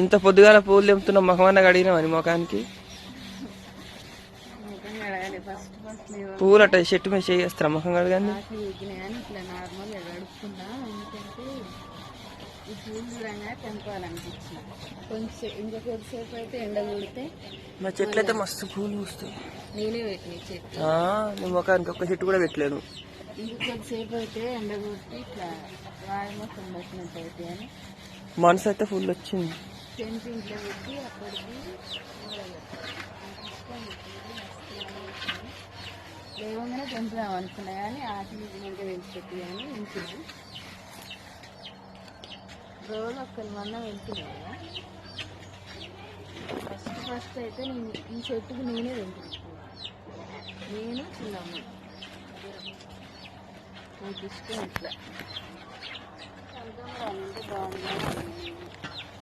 ఇంత పొద్దుగాల పూలు తెంపుతున్న మొహమన్న కడిగినామని ముఖానికి? పూలు అట్ట చెట్టు మీద చేస్తారా ముఖం కడగాని నార్మల్గా కొంచెం కొద్దిసేపు అయితే ఎండ కొడితే మా చెట్లు అయితే మస్తు పూలు పూస్తాయి. నేనే పెట్టిన చెట్టు ముఖానికి ఒక్క చెట్టు కూడా పెట్టలేదు. ఇంకా కొద్దిసేపు అయితే ఎండ కొట్టి ఇట్లా పట్టినట్టు అయితే అని మనసు అయితే ఫుల్ వచ్చింది. టెంట్ ఇంట్లో పెట్టి అప్పటికి ఊరబెట్టాలి. నాకు లేవగానే తెంపుదాం అనుకున్నా కానీ ఆకలి ఇంకా పెంచుపెట్టి కానీ ఉంటుంది రోజు ఒక్కరి మొన్న వెళ్తున్నాయి కదా ఫస్ట్ ఫస్ట్ అయితే నేను ఈ చెట్టుకు నేనే తెంపుకున్నాను నేను చిన్నమ్మ. నాకు ఇష్టం ఇట్లా.